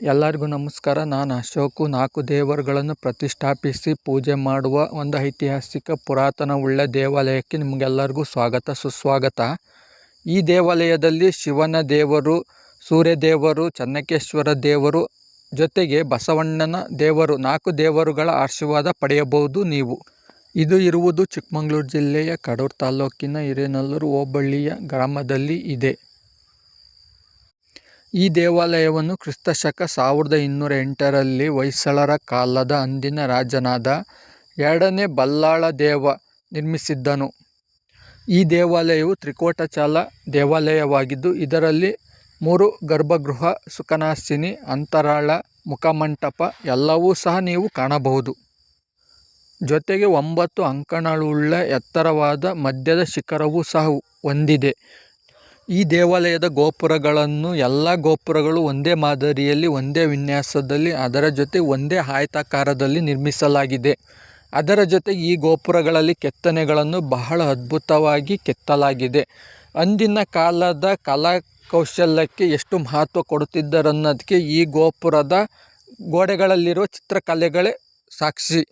ಎಲ್ಲರಿಗೂ ನಮಸ್ಕಾರ. ನಾನು ಅಶೋಕು. ನಾಲ್ಕು ದೇವರುಗಳನ್ನು ಪ್ರತಿಷ್ಠಾಪಿಸಿ ಪೂಜೆ ಮಾಡುವ ಒಂದು ಐತಿಹಾಸಿಕ ಪುರಾತನವುಳ್ಳ ದೇವಾಲಯಕ್ಕೆ ನಿಮಗೆಲ್ಲರಿಗೂ ಸ್ವಾಗತ, ಸುಸ್ವಾಗತ. ಈ ದೇವಾಲಯದಲ್ಲಿ ಶಿವನ ದೇವರು, ಸೂರ್ಯದೇವರು, ಚನ್ನಕೇಶ್ವರ ದೇವರು ಜೊತೆಗೆ ಬಸವಣ್ಣನ ದೇವರು, ನಾಲ್ಕು ದೇವರುಗಳ ಆಶೀರ್ವಾದ ಪಡೆಯಬಹುದು ನೀವು. ಇದು ಇರುವುದು ಚಿಕ್ಕಮಗಳೂರು ಜಿಲ್ಲೆಯ ಕಡೂರು ತಾಲೂಕಿನ ಹಿರೇನಲ್ಲೂರು ಹೋಬಳ್ಳಿಯ ಗ್ರಾಮದಲ್ಲಿ ಇದೆ. ಈ ದೇವಾಲಯವನ್ನು ಕ್ರಿಸ್ತ ಶಕ ಸಾವಿರದ ಇನ್ನೂರ ಎಂಟರಲ್ಲಿ ಹೊಯ್ಸಳರ ಕಾಲದ ಅಂದಿನ ರಾಜನಾದ ಎರಡನೇ ಬಲ್ಲಾಳ ದೇವ ನಿರ್ಮಿಸಿದ್ದನು. ಈ ದೇವಾಲಯವು ತ್ರಿಕೋಟಚಾಲ ದೇವಾಲಯವಾಗಿದ್ದು, ಇದರಲ್ಲಿ ಮೂರು ಗರ್ಭಗೃಹ ಸುಖನಾಸಿನಿ ಅಂತರಾಳ, ಮುಖಮಂಟಪ ಎಲ್ಲವೂ ಸಹ ನೀವು ಕಾಣಬಹುದು. ಜೊತೆಗೆ ಒಂಬತ್ತು ಅಂಕಣಗಳುಳ್ಳ ಎತ್ತರವಾದ ಮಧ್ಯದ ಶಿಖರವೂ ಸಹ ಹೊಂದಿದೆ. ಈ ದೇವಾಲಯದ ಗೋಪುರಗಳನ್ನು ಎಲ್ಲ ಗೋಪುರಗಳು ಒಂದೇ ಮಾದರಿಯಲ್ಲಿ, ಒಂದೇ ವಿನ್ಯಾಸದಲ್ಲಿ, ಅದರ ಜೊತೆ ಒಂದೇ ಆಯತಾಕಾರದಲ್ಲಿ ನಿರ್ಮಿಸಲಾಗಿದೆ. ಅದರ ಜೊತೆಗೆ ಈ ಗೋಪುರಗಳಲ್ಲಿ ಕೆತ್ತನೆಗಳನ್ನು ಬಹಳ ಅದ್ಭುತವಾಗಿ ಕೆತ್ತಲಾಗಿದೆ. ಅಂದಿನ ಕಾಲದ ಕಲಾ ಕೌಶಲ್ಯಕ್ಕೆ ಎಷ್ಟು ಮಹತ್ವ ಕೊಡುತ್ತಿದ್ದರನ್ನೋದಕ್ಕೆ ಈ ಗೋಪುರದ ಗೋಡೆಗಳಲ್ಲಿರುವ ಚಿತ್ರಕಲೆಗಳೇ ಸಾಕ್ಷಿ.